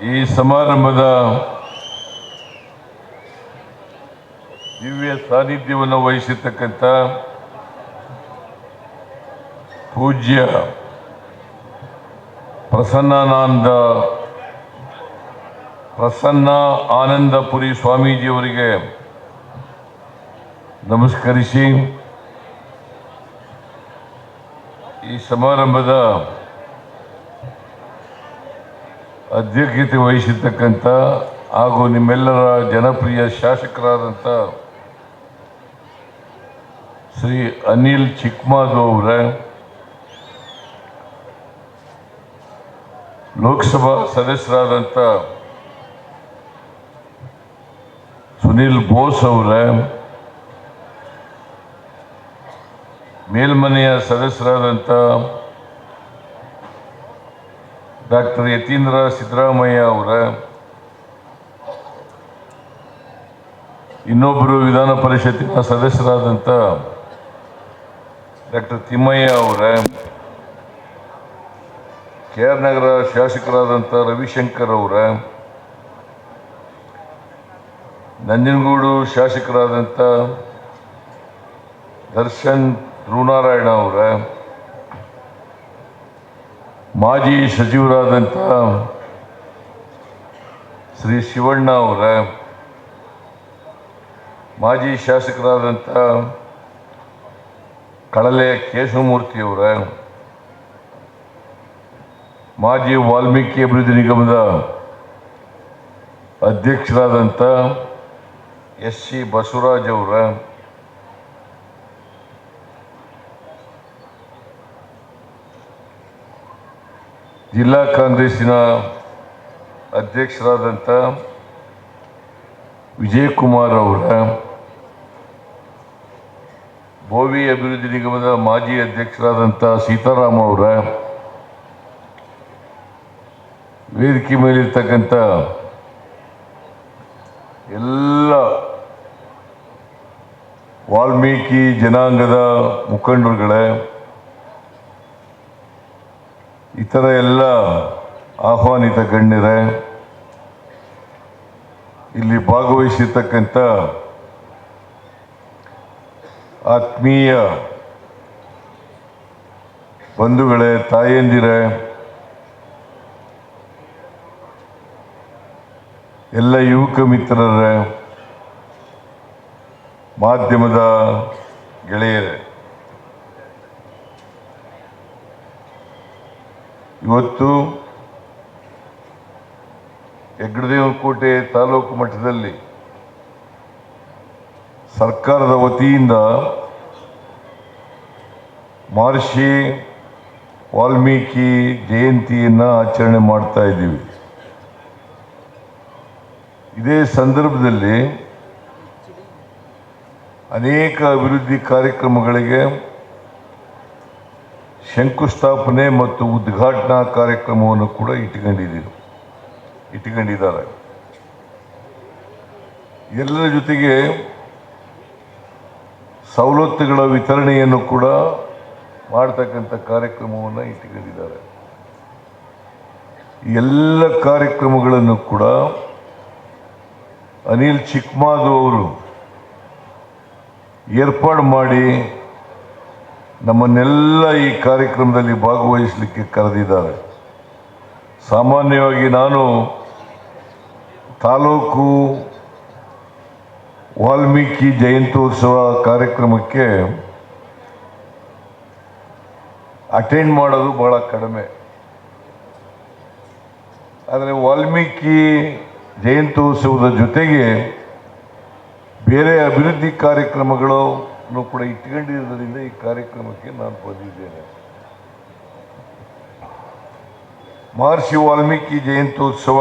ಈ ಸಮಾರಂಭದ ದಿವ್ಯ ಸಾನ್ನಿಧ್ಯವನ್ನು ವಹಿಸಿರ್ತಕ್ಕಂಥ ಪೂಜ್ಯ ಪ್ರಸನ್ನಾನಂದ ಪ್ರಸನ್ನ ಆನಂದಪುರಿ ಸ್ವಾಮೀಜಿಯವರಿಗೆ ನಮಸ್ಕರಿಸಿ ಈ ಸಮಾರಂಭದ ಅಧ್ಯಕ್ಷತೆ ವಹಿಸಿರ್ತಕ್ಕಂಥ ಹಾಗೂ ನಿಮ್ಮೆಲ್ಲರ ಜನಪ್ರಿಯ ಶಾಸಕರಾದಂಥ ಶ್ರೀ ಅನಿಲ್ ಚಿಕ್ಮಾದು ಅವರ, ಲೋಕಸಭಾ ಸದಸ್ಯರಾದಂಥ ಸುನಿಲ್ ಬೋಸ್ ಅವರ, ಮೇಲ್ಮನೆಯ ಸದಸ್ಯರಾದಂಥ ಡಾಕ್ಟರ್ ಯತೀಂದ್ರ ಸಿದ್ದರಾಮಯ್ಯ ಅವರ ಇನ್ನೊಬ್ಬರು ವಿಧಾನ ಪರಿಷತ್ತಿನ ಸದಸ್ಯರಾದಂಥ ಡಾಕ್ಟರ್ ತಿಮ್ಮಯ್ಯ ಅವರ ಕೆ ಆರ್ ನಗರ ಶಾಸಕರಾದಂಥ ರವಿಶಂಕರ್ ಅವರ, ನಂಜನಗೂಡು ಶಾಸಕರಾದಂಥ ದರ್ಶನ್ ಧ್ರುವನಾರಾಯಣ ಅವರ ಮಾಜಿ ಸಚಿವರಾದಂಥ ಶ್ರೀ ಶಿವಣ್ಣ ಅವರ, ಮಾಜಿ ಶಾಸಕರಾದಂಥ ಕಳಲೆ ಕೇಶವಮೂರ್ತಿಯವರ ಮಾಜಿ ವಾಲ್ಮೀಕಿ ಅಭಿವೃದ್ಧಿ ನಿಗಮದ ಅಧ್ಯಕ್ಷರಾದಂಥ ಎಸ್ ಸಿ ಬಸವರಾಜ್ ಅವರ ಜಿಲ್ಲಾ ಕಾಂಗ್ರೆಸ್ಸಿನ ಅಧ್ಯಕ್ಷರಾದಂಥ ವಿಜಯಕುಮಾರ್ ಅವರ ಭೋವಿ ಅಭಿವೃದ್ಧಿ ನಿಗಮದ ಮಾಜಿ ಅಧ್ಯಕ್ಷರಾದಂಥ ಸೀತಾರಾಮ್ ಅವರ ವೇದಿಕೆ ಮೇಲಿರ್ತಕ್ಕಂಥ ಎಲ್ಲ ವಾಲ್ಮೀಕಿ ಜನಾಂಗದ ಮುಖಂಡರುಗಳೇ ಇತರ ಎಲ್ಲ ಆಹ್ವಾನಿತ ಗಣ್ಯರೇ ಇಲ್ಲಿ ಭಾಗವಹಿಸಿರ್ತಕ್ಕಂಥ ಆತ್ಮೀಯ ಬಂಧುಗಳೇ ತಾಯಂದಿರೇ ಎಲ್ಲ ಯುವಕ ಮಿತ್ರರೇ ಮಾಧ್ಯಮದ ಗೆಳೆಯರೇ ಇವತ್ತು ಹೆಗ್ಗಡದೇವನಕೋಟೆ ತಾಲೂಕು ಮಟ್ಟದಲ್ಲಿ ಸರ್ಕಾರದ ವತಿಯಿಂದ ಮಹರ್ಷಿ ವಾಲ್ಮೀಕಿ ಜಯಂತಿಯನ್ನು ಆಚರಣೆ ಮಾಡ್ತಾ ಇದ್ದೀವಿ. ಇದೇ ಸಂದರ್ಭದಲ್ಲಿ ಅನೇಕ ಅಭಿವೃದ್ಧಿ ಕಾರ್ಯಕ್ರಮಗಳಿಗೆ ಶಂಕುಸ್ಥಾಪನೆ ಮತ್ತು ಉದ್ಘಾಟನಾ ಕಾರ್ಯಕ್ರಮವನ್ನು ಕೂಡ ಇಟ್ಕೊಂಡಿದ್ದೀವಿ ಇಟ್ಕೊಂಡಿದ್ದಾರೆ ಎಲ್ಲರ ಜೊತೆಗೆ ಸವಲತ್ತುಗಳ ವಿತರಣೆಯನ್ನು ಕೂಡ ಮಾಡ್ತಕ್ಕಂಥ ಕಾರ್ಯಕ್ರಮವನ್ನು ಇಟ್ಕೊಂಡಿದ್ದಾರೆ ಎಲ್ಲ ಕಾರ್ಯಕ್ರಮಗಳನ್ನು ಕೂಡ ಅನಿಲ್ ಚಿಕ್ಮಾದು ಅವರು ಏರ್ಪಾಡು ಮಾಡಿ ನಮ್ಮನ್ನೆಲ್ಲ ಈ ಕಾರ್ಯಕ್ರಮದಲ್ಲಿ ಭಾಗವಹಿಸಲಿಕ್ಕೆ ಕರೆದಿದ್ದಾರೆ. ಸಾಮಾನ್ಯವಾಗಿ ನಾನು ತಾಲೂಕು ವಾಲ್ಮೀಕಿ ಜಯಂತ್ಯೋತ್ಸವ ಕಾರ್ಯಕ್ರಮಕ್ಕೆ ಅಟೆಂಡ್ ಮಾಡೋದು ಬಹಳ ಕಡಿಮೆ. ಆದರೆ ವಾಲ್ಮೀಕಿ ಜಯಂತ್ಯೋತ್ಸವದ ಜೊತೆಗೆ ಬೇರೆ ಅಭಿವೃದ್ಧಿ ಕಾರ್ಯಕ್ರಮಗಳನ್ನು ಕೂಡ ಇಟ್ಕೊಂಡಿರೋದ್ರಿಂದ ಈ ಕಾರ್ಯಕ್ರಮಕ್ಕೆ ನಾನು ಬಂದಿದ್ದೇನೆ. ಮಹರ್ಷಿ ವಾಲ್ಮೀಕಿ ಜಯಂತ್ಯೋತ್ಸವ.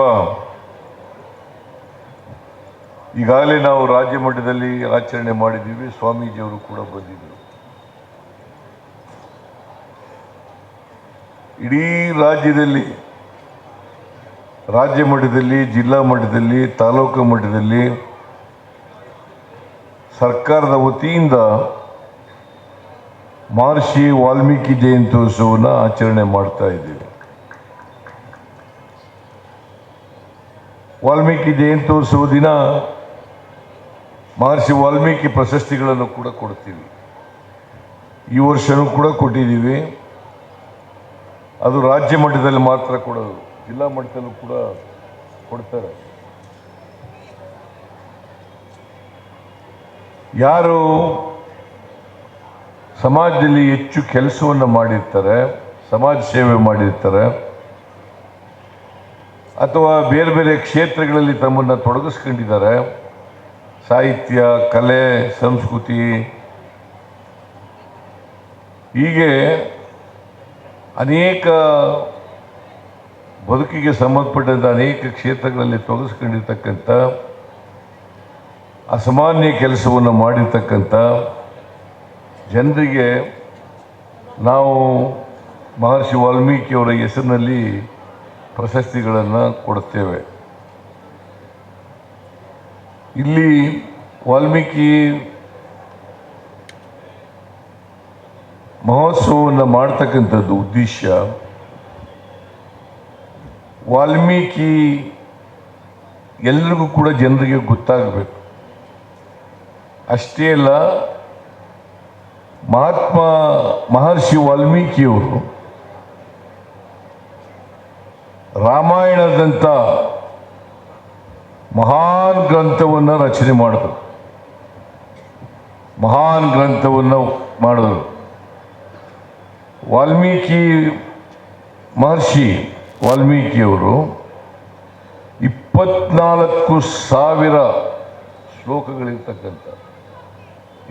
ಈಗಾಗಲೇ ನಾವು ರಾಜ್ಯ ಮಟ್ಟದಲ್ಲಿ ಆಚರಣೆ ಮಾಡಿದ್ದೀವಿ, ಸ್ವಾಮೀಜಿಯವರು ಕೂಡ ಬಂದಿದ್ದರು. ಇಡೀ ರಾಜ್ಯದಲ್ಲಿ, ರಾಜ್ಯ ಮಟ್ಟದಲ್ಲಿ, ಜಿಲ್ಲಾ ಮಟ್ಟದಲ್ಲಿ, ತಾಲೂಕು ಮಟ್ಟದಲ್ಲಿ ಸರ್ಕಾರದ ವತಿಯಿಂದ ಮಹರ್ಷಿ ವಾಲ್ಮೀಕಿ ಜಯಂತ್ಯೋತ್ಸವನ ಆಚರಣೆ ಮಾಡ್ತಾ ಇದ್ದೀವಿ. ವಾಲ್ಮೀಕಿ ಜಯಂತ್ಯೋತ್ಸವ ದಿನ ಮಹರ್ಷಿ ವಾಲ್ಮೀಕಿ ಪ್ರಶಸ್ತಿಗಳನ್ನು ಕೂಡ ಕೊಡ್ತೀವಿ. ಈ ವರ್ಷನೂ ಕೂಡ ಕೊಟ್ಟಿದ್ದೀವಿ. ಅದು ರಾಜ್ಯ ಮಟ್ಟದಲ್ಲಿ ಮಾತ್ರ ಕೊಡೋದು ಜಿಲ್ಲಾ ಮಟ್ಟದಲ್ಲೂ ಕೂಡ ಕೊಡ್ತಾರೆ. ಯಾರು ಸಮಾಜದಲ್ಲಿ ಹೆಚ್ಚು ಕೆಲಸವನ್ನು ಮಾಡಿರ್ತಾರೆ, ಸಮಾಜ ಸೇವೆ ಮಾಡಿರ್ತಾರೆ, ಅಥವಾ ಬೇರೆ ಬೇರೆ ಕ್ಷೇತ್ರಗಳಲ್ಲಿ ತಮ್ಮನ್ನು ತೊಡಗಿಸ್ಕೊಂಡಿದ್ದಾರೆ, ಸಾಹಿತ್ಯ, ಕಲೆ, ಸಂಸ್ಕೃತಿ, ಹೀಗೆ ಅನೇಕ ಬದುಕಿಗೆ ಸಂಬಂಧಪಟ್ಟಂಥ ಅನೇಕ ಕ್ಷೇತ್ರಗಳಲ್ಲಿ ತೊಡಗಿಸ್ಕೊಂಡಿರ್ತಕ್ಕಂಥ ಅಸಾಮಾನ್ಯ ಕೆಲಸವನ್ನು ಮಾಡಿರ್ತಕ್ಕಂಥ ಜನರಿಗೆ ನಾವು ಮಹರ್ಷಿ ವಾಲ್ಮೀಕಿಯವರ ಹೆಸರಿನಲ್ಲಿ ಪ್ರಶಸ್ತಿಗಳನ್ನು ಕೊಡುತ್ತೇವೆ. ಇಲ್ಲಿ ವಾಲ್ಮೀಕಿ ಮಹೋತ್ಸವವನ್ನು ಮಾಡ್ತಕ್ಕಂಥದ್ದು ಉದ್ದೇಶ ವಾಲ್ಮೀಕಿ ಎಲ್ರಿಗೂ ಕೂಡ ಜನರಿಗೆ ಗೊತ್ತಾಗಬೇಕು. ಅಷ್ಟೇ ಅಲ್ಲ, ಮಹಾತ್ಮ ಮಹರ್ಷಿ ವಾಲ್ಮೀಕಿಯವರು ರಾಮಾಯಣದಂಥ ಮಹಾನ್ ಗ್ರಂಥವನ್ನು ರಚನೆ ಮಾಡಿದರು. ಮಹಾನ್ ಗ್ರಂಥವನ್ನು ಮಾಡಿದ್ರು. ವಾಲ್ಮೀಕಿ ಮಹರ್ಷಿ ವಾಲ್ಮೀಕಿಯವರು ಇಪ್ಪತ್ನಾಲ್ಕು ಸಾವಿರ ಶ್ಲೋಕಗಳಿರ್ತಕ್ಕಂಥ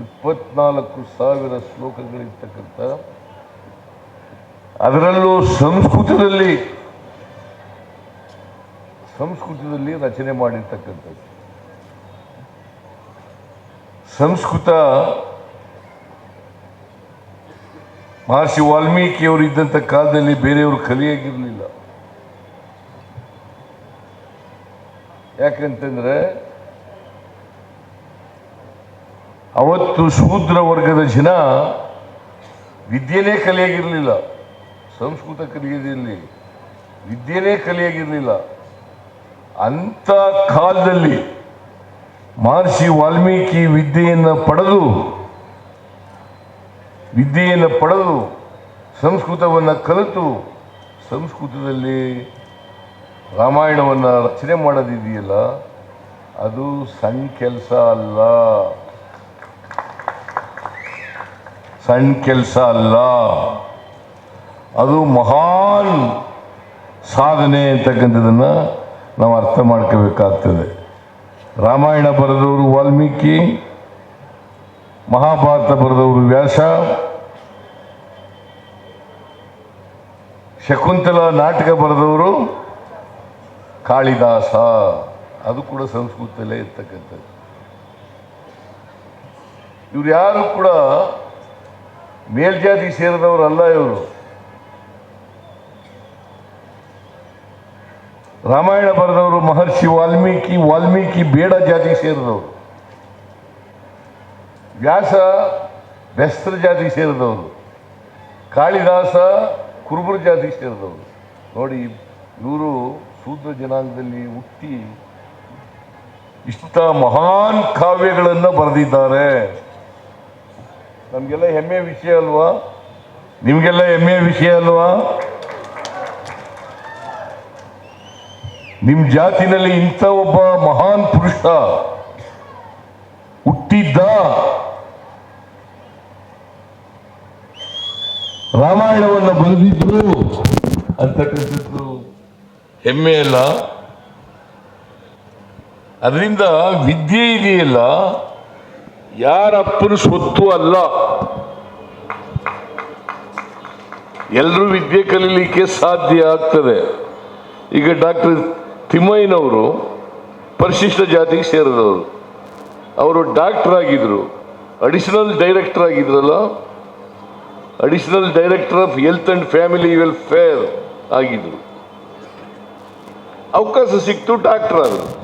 ಇಪ್ಪತ್ನಾಲ್ಕು ಸಾವಿರ ಶ್ಲೋಕಗಳಿರ್ತಕ್ಕಂಥ, ಅದರಲ್ಲೂ ಸಂಸ್ಕೃತದಲ್ಲಿ ಸಂಸ್ಕೃತದಲ್ಲಿ ರಚನೆ ಮಾಡಿರ್ತಕ್ಕಂಥದ್ದು. ಸಂಸ್ಕೃತ, ಮಹರ್ಷಿ ವಾಲ್ಮೀಕಿಯವರು ಇದ್ದಂಥ ಕಾಲದಲ್ಲಿ ಬೇರೆಯವರು ಕಲಿಯಾಗಿರಲಿಲ್ಲ ಯಾಕಂತಂದ್ರೆ ಅವತ್ತು ಶೂದ್ರ ವರ್ಗದ ಜನ ವಿದ್ಯೆನೇ ಕಲಿಯಾಗಿರಲಿಲ್ಲ. ಸಂಸ್ಕೃತ ಕಲಿಯೋದಿರಲಿ. ವಿದ್ಯೆನೇ ಕಲಿಯಾಗಿರಲಿಲ್ಲ. ಅಂಥ ಕಾಲದಲ್ಲಿ ಮಹರ್ಷಿ ವಾಲ್ಮೀಕಿ ವಿದ್ಯೆಯನ್ನು ಪಡೆದು ವಿದ್ಯೆಯನ್ನು ಪಡೆದು, ಸಂಸ್ಕೃತವನ್ನು ಕಲಿತು, ಸಂಸ್ಕೃತದಲ್ಲಿ ರಾಮಾಯಣವನ್ನು ರಚನೆ ಮಾಡೋದಿದೆಯಲ್ಲ ಅದು ಸಣ್ಣ ಕೆಲಸ ಅಲ್ಲ. ಸಣ್ಣ ಕೆಲಸ ಅಲ್ಲ. ಅದು ಮಹಾನ್ ಸಾಧನೆ ಅಂತಕ್ಕಂಥದ್ದನ್ನು ನಾವು ಅರ್ಥ ಮಾಡ್ಕೋಬೇಕಾಗ್ತದೆ. ರಾಮಾಯಣ ಬರೆದವರು ವಾಲ್ಮೀಕಿ, ಮಹಾಭಾರತ ಬರೆದವರು ವ್ಯಾಸ, ಶಕುಂತಲ ನಾಟಕ ಬರೆದವರು ಕಾಳಿದಾಸ. ಅದು ಕೂಡ ಸಂಸ್ಕೃತದಲ್ಲೇ ಇರ್ತಕ್ಕಂಥದ್ದು. ಇವ್ರು ಯಾರು ಕೂಡ ಮೇಲ್ಜಾತಿ ಸೇರಿದವರಲ್ಲ ಇವರು. ರಾಮಾಯಣ ಬರೆದವರು ಮಹರ್ಷಿ ವಾಲ್ಮೀಕಿ ವಾಲ್ಮೀಕಿ ಬೇಡ ಜಾತಿಗೆ ಸೇರಿದವರು. ವ್ಯಾಸ ಬೆಸ್ತ್ರ ಜಾತಿಗೆ ಸೇರಿದವರು. ಕಾಳಿದಾಸ ಕುರುಬರ ಜಾತಿಗೆ ಸೇರಿದವರು. ನೋಡಿ, ಇವರು ಶೂದ್ರ ಜನಾಂಗದಲ್ಲಿ ಹುಟ್ಟಿ ಇಷ್ಟ ಮಹಾನ್ ಕಾವ್ಯಗಳನ್ನು ಬರೆದಿದ್ದಾರೆ. ನಮಗೆಲ್ಲ ಹೆಮ್ಮೆಯ ವಿಷಯ ಅಲ್ವಾ? ನಿಮಗೆಲ್ಲ ಹೆಮ್ಮೆಯ ವಿಷಯ ಅಲ್ವಾ? ನಿಮ್ಮ ಜಾತಿನಲ್ಲಿ ಇಂಥ ಒಬ್ಬ ಮಹಾನ್ ಪುರುಷ ಹುಟ್ಟಿದ್ದ ರಾಮಾಯಣವನ್ನು ಬರೆದಿದ್ರು ಅಂತಕ್ಕಂಥದ್ದು ಹೆಮ್ಮೆ ಅಲ್ಲ. ಅದರಿಂದ ವಿದ್ಯೆ ಇದೆಯಲ್ಲ. ಯಾರ ಅಪ್ಪನ ಸ್ವತ್ತು ಅಲ್ಲ? ಎಲ್ಲರೂ ವಿದ್ಯೆ ಕಲೀಲಿಕ್ಕೆ ಸಾಧ್ಯ ಆಗ್ತದೆ. ಈಗ ಡಾಕ್ಟರ್ ತಿಮ್ಮಯ್ಯನವರು ಪರಿಶಿಷ್ಟ ಜಾತಿಗೆ ಸೇರಿದವರು. ಅವರು ಡಾಕ್ಟರ್ ಆಗಿದ್ರು. Additional director ಆಗಿದ್ರಲ್ಲ? Additional director of health and family welfare ಆಗಿದ್ರು. ಅವಕಾಶ ಸಿಕ್ತು ಡಾಕ್ಟರ್ ಆದರು.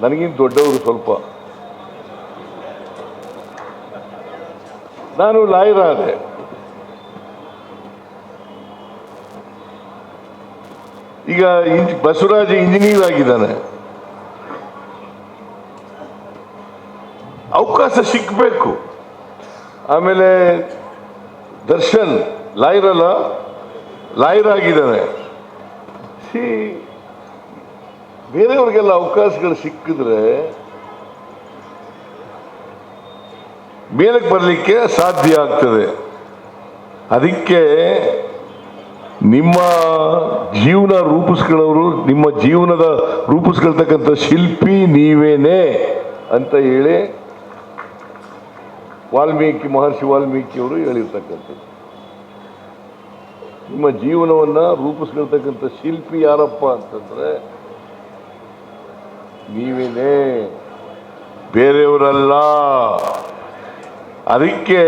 ನನಗಿಂತ ದೊಡ್ಡವರು ಸ್ವಲ್ಪ. ನಾನು ಲಾಯರಾದೆ ಈಗ ಬಸವರಾಜ ಇಂಜಿನಿಯರ್ ಆಗಿದ್ದಾನೆ. ಅವಕಾಶ ಸಿಕ್ಕಬೇಕು ಆಮೇಲೆ ದರ್ಶನ್ ಲಾಯರ್ ಅಲ್ಲ ಲಾಯರ್ ಆಗಿದ್ದಾನೆ. ಸಿ ಬೇರೆಯವ್ರಿಗೆಲ್ಲ ಅವಕಾಶಗಳು ಸಿಕ್ಕಿದ್ರೆ ಮೇಲಕ್ಕೆ ಬರಲಿಕ್ಕೆ ಸಾಧ್ಯ ಆಗ್ತದೆ. ಅದಕ್ಕೆ ನಿಮ್ಮ ಜೀವನ ರೂಪಿಸ್ಕೊಳ್ಳೋರು, ನಿಮ್ಮ ಜೀವನದ ರೂಪಿಸ್ಕೊಳ್ತಕ್ಕಂಥ ಶಿಲ್ಪಿ ನೀವೇನೇ ಅಂತ ಹೇಳಿ ವಾಲ್ಮೀಕಿ, ಮಹರ್ಷಿ ವಾಲ್ಮೀಕಿಯವರು ಹೇಳಿರ್ತಕ್ಕಂಥದ್ದು. ನಿಮ್ಮ ಜೀವನವನ್ನ ರೂಪಿಸ್ಕೊಳ್ತಕ್ಕಂಥ ಶಿಲ್ಪಿ ಯಾರಪ್ಪ ಅಂತಂದ್ರೆ ನೀವೇನೇ ಬೇರೆಯವರಲ್ಲ. ಅದಕ್ಕೆ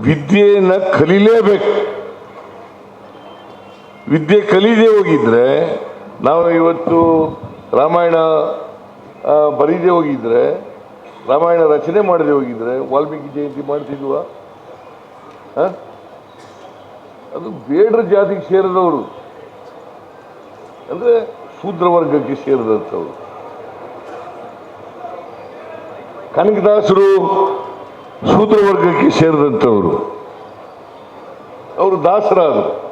ವಿದ್ಯೆಯನ್ನು ಕಲೀಲೇಬೇಕು. ವಿದ್ಯೆ ಕಲೀದೇ ಹೋಗಿದ್ರೆ, ನಾವು ಇವತ್ತು ರಾಮಾಯಣ ಬರೀದೆ ಹೋಗಿದ್ರೆ, ರಾಮಾಯಣ ರಚನೆ ಮಾಡದೆ ಹೋಗಿದ್ರೆ, ವಾಲ್ಮೀಕಿ ಜಯಂತಿ ಮಾಡ್ತಿದ್ವಾ? ಅದು ಬೇಡ್ರ ಜಾತಿಗೆ ಸೇರಿದವರು. ಅಂದ್ರೆ ಶೂದ್ರ ವರ್ಗಕ್ಕೆ ಸೇರಿದಂಥವ್ರು. ಕನಕದಾಸರು ಶೂದ್ರ ವರ್ಗಕ್ಕೆ ಸೇರಿದಂಥವರು. ಅವರು ದಾಸರಾದರು.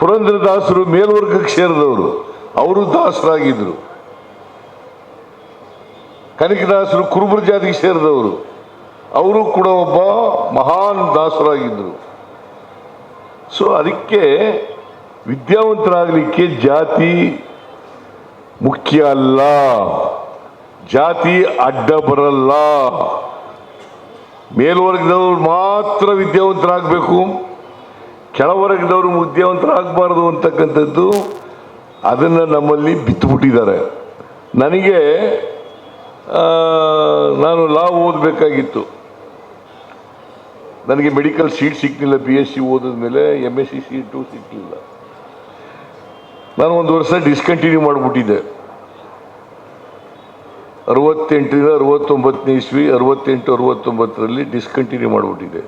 ಪುರಂದರದಾಸರು ಮೇಲ್ವರ್ಗಕ್ಕೆ ಸೇರಿದವರು. ಅವರು ದಾಸರಾಗಿದ್ದರು ಕನಕದಾಸರು ಕುರುಬರ ಜಾತಿಗೆ ಸೇರಿದವರು. ಅವರು ಕೂಡ ಒಬ್ಬ ಮಹಾನ್ ದಾಸರಾಗಿದ್ದರು ಸೊ ಅದಕ್ಕೆ ವಿದ್ಯಾವಂತರಾಗಲಿಕ್ಕೆ ಜಾತಿ ಮುಖ್ಯ ಅಲ್ಲ. ಜಾತಿ ಅಡ್ಡ ಬರಲ್ಲ. ಮೇಲ್ವರ್ಗದವ್ರು ಮಾತ್ರ ವಿದ್ಯಾವಂತರಾಗಬೇಕು, ಕೆಳವರ್ಗದವರು ವಿದ್ಯಾವಂತರಾಗಬಾರ್ದು ಅಂತಕ್ಕಂಥದ್ದು ಅದನ್ನು ನಮ್ಮಲ್ಲಿ ಬಿತ್ತುಬಿಟ್ಟಿದ್ದಾರೆ. ನನಗೆ ನಾನು ಲಾ ಓದಬೇಕಾಗಿತ್ತು. ನನಗೆ ಮೆಡಿಕಲ್ ಸೀಟ್ ಸಿಕ್ಕಲಿಲ್ಲ ಬಿ ಎಸ್ ಸಿ ಓದಿದ ಮೇಲೆ ಎಂ ಎಸ್ ಸಿ ಸೀಟು ಸಿಕ್ಕಲಿಲ್ಲ ನಾನು ಒಂದು ವರ್ಷ ಡಿಸ್ಕಂಟಿನ್ಯೂ ಮಾಡಿಬಿಟ್ಟಿದ್ದೆ. ಅರವತ್ತೆಂಟರಿಂದ ಅರವತ್ತೊಂಬತ್ತನೇ ಇಸ್ವಿ, ಅರವತ್ತೆಂಟು, ಅರವತ್ತೊಂಬತ್ತರಲ್ಲಿ ಡಿಸ್ಕಂಟಿನ್ಯೂ ಮಾಡಿಬಿಟ್ಟಿದೆ.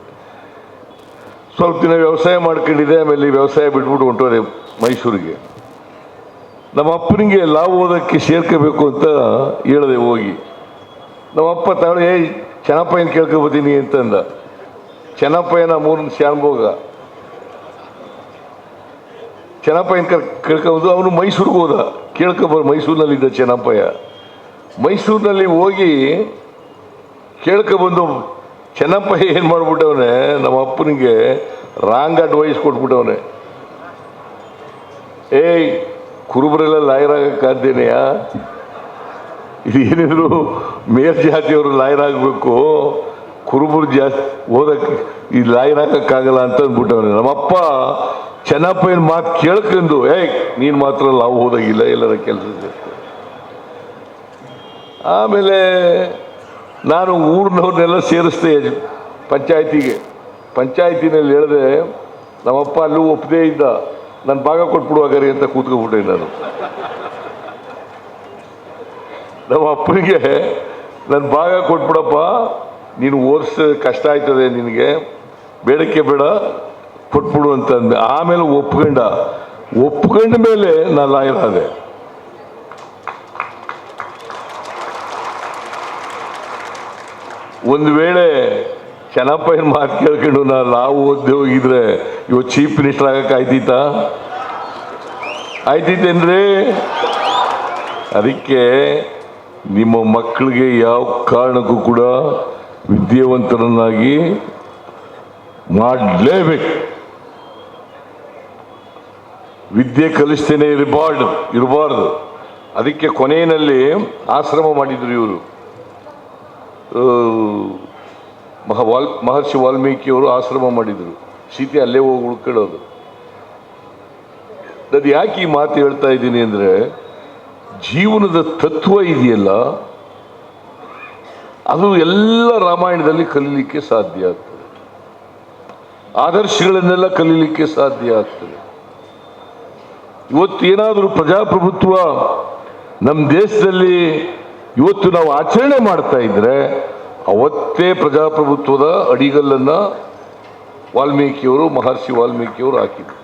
ಸ್ವಲ್ಪ ದಿನ ವ್ಯವಸಾಯ ಮಾಡ್ಕೊಂಡಿದೆ ಆಮೇಲೆ ವ್ಯವಸಾಯ ಬಿಟ್ಬಿಟ್ಟು ಹೊಂಟೋದೆ ಮೈಸೂರಿಗೆ. ನಮ್ಮ ಅಪ್ಪನಿಗೆ ಲಾಭ ಓದೋಕ್ಕೆ ಸೇರ್ಕೋಬೇಕು ಅಂತ ಹೇಳಿದೆ ಹೋಗಿ. ನಮ್ಮ ಅಪ್ಪ ತಾಳು ಏಯ್ ಚೆನ್ನಪ್ಪಯ್ಯನ ಕೇಳ್ಕೊಬೋದೀನಿ ಅಂತಂದ ಚೆನ್ನಪ್ಪಯ್ಯನ ಮೂರನ ಶಾನ್ಭೋಗ ಚೆನ್ನಪ್ಪಯ್ಯನ ಕೇಳ್ಕೊಬೋದು? ಅವನು ಮೈಸೂರಿಗೆ ಹೋದ. ಕೇಳ್ಕೊಬಾರ ಮೈಸೂರಿನಲ್ಲಿದ್ದ ಚೆನ್ನಪ್ಪಯ್ಯ. ಮೈಸೂರಿನಲ್ಲಿ ಹೋಗಿ ಕೇಳ್ಕೊಬಂದು ಚೆನ್ನಪ್ಪ ಏನು ಮಾಡಿಬಿಟ್ಟವನೆ, ನಮ್ಮ ಅಪ್ಪನಿಗೆ ರಾಂಗ್ ಅಡ್ವೈಸ್ ಕೊಟ್ಬಿಟ್ಟವನೆ. ಏಯ್, ಕುರುಬರೆಲ್ಲ ಲಾಯರ್ ಇದು ಏನಿದ್ರು ಮೇಲ್ ಜಾತಿಯವರು ಲಾಯರ್ ಆಗಬೇಕು, ಕುರುಬರು ಜಾಸ್ತಿ ಓದಕ್ಕೆ ಈ ಲಾಯರ್ ಆಗಕ್ಕಾಗಲ್ಲ ಅಂತ ಅಂದ್ಬಿಟ್ಟವನೆ. ನಮ್ಮಪ್ಪ ಚೆನ್ನಪ್ಪನ ಮಾತು ಕೇಳ್ಕೊಂಡು ಏಯ್, ನೀನು ಮಾತ್ರ ನಾವು ಓದಾಗಿಲ್ಲ, ಎಲ್ಲರ ಕೆಲಸ ಆಮೇಲೆ ನಾನು ಊರಿನವ್ರನ್ನೆಲ್ಲ ಸೇರಿಸ್ದೆ ಪಂಚಾಯತಿಗೆ. ಪಂಚಾಯತಿನಲ್ಲಿ ಹೇಳಿದೆ, ನಮ್ಮಪ್ಪ ಅಲ್ಲೂ ಒಪ್ಪದೇ ಇದ್ದ ನನ್ನ ಭಾಗ ಕೊಟ್ಬಿಡುವಾಗರಿ ಅಂತ ಕೂತ್ಕೊಬಿಟ್ಟೆ ನಾನು. ನಮ್ಮ ಅಪ್ಪನಿಗೆ ನನ್ನ ಭಾಗ ಕೊಟ್ಬಿಡಪ್ಪ. ನೀನು ಓದಿಸ, ಕಷ್ಟ ಆಯ್ತದೆ ನಿನಗೆ. ಬೇಡಕ್ಕೆ ಬೇಡ, ಕೊಟ್ಬಿಡು ಅಂತ ಆಮೇಲೆ ಒಪ್ಕೊಂಡ. ಒಪ್ಕೊಂಡ ಮೇಲೆ ನಾನು ಲಾಯರ್ ಆದೆ. ಒಂದು ವೇಳೆ ಚೆನ್ನಪ್ಪನ ಮಾತು ಕೇಳ್ಕೊಂಡು ನಾವು ಓದ್ದೆ ಹೋಗಿದ್ರೆ ಇವತ್ತು ಚೀಫ್ ಮಿನಿಸ್ಟರ್ ಆಗಕ್ಕೆ ಆಯ್ತಿತ್ತಾ? ಆಯ್ತಿತ್ತೇನ್ರಿ ಅದಕ್ಕೆ ನಿಮ್ಮ ಮಕ್ಕಳಿಗೆ ಯಾವ ಕಾರಣಕ್ಕೂ ಕೂಡ ವಿದ್ಯಾವಂತರನ್ನಾಗಿ ಮಾಡಲೇಬೇಕು. ವಿದ್ಯೆ ಕಲಿಸ್ತೇನೆ ಇರಬಾರ್ದು ಇರಬಾರ್ದು. ಅದಕ್ಕೆ ಕೊನೆಯಲ್ಲಿ ಆಶ್ರಮ ಮಾಡಿದ್ರು ಇವರು. ಮಹ ವಾಲ್, ಮಹರ್ಷಿ ವಾಲ್ಮೀಕಿಯವರು ಆಶ್ರಮ ಮಾಡಿದರು. ಸೀತೆ ಅಲ್ಲೇ ಹೋಗಿ ಉಳ್ಕೊಳ್ಳೋದು. ನಾನು ಯಾಕೆ ಈ ಮಾತು ಹೇಳ್ತಾ ಇದ್ದೀನಿ ಅಂದರೆ, ಜೀವನದ ತತ್ವ ಇದೆಯಲ್ಲ, ಅದು ಎಲ್ಲ ರಾಮಾಯಣದಲ್ಲಿ ಕಲೀಲಿಕ್ಕೆ ಸಾಧ್ಯ ಆಗ್ತದೆ. ಆದರ್ಶಗಳನ್ನೆಲ್ಲ ಕಲೀಲಿಕ್ಕೆ ಸಾಧ್ಯ ಆಗ್ತದೆ. ಇವತ್ತು ಏನಾದರೂ ಪ್ರಜಾಪ್ರಭುತ್ವ ನಮ್ಮ ದೇಶದಲ್ಲಿ ಇವತ್ತು ನಾವು ಆಚರಣೆ ಮಾಡ್ತಾ ಇದ್ರೆ ಅವತ್ತೇ ಪ್ರಜಾಪ್ರಭುತ್ವದ ಅಡಿಗಲ್ಲನ್ನ ವಾಲ್ಮೀಕಿಯವರು ಮಹರ್ಷಿ ವಾಲ್ಮೀಕಿಯವರು ಹಾಕಿದ್ರು.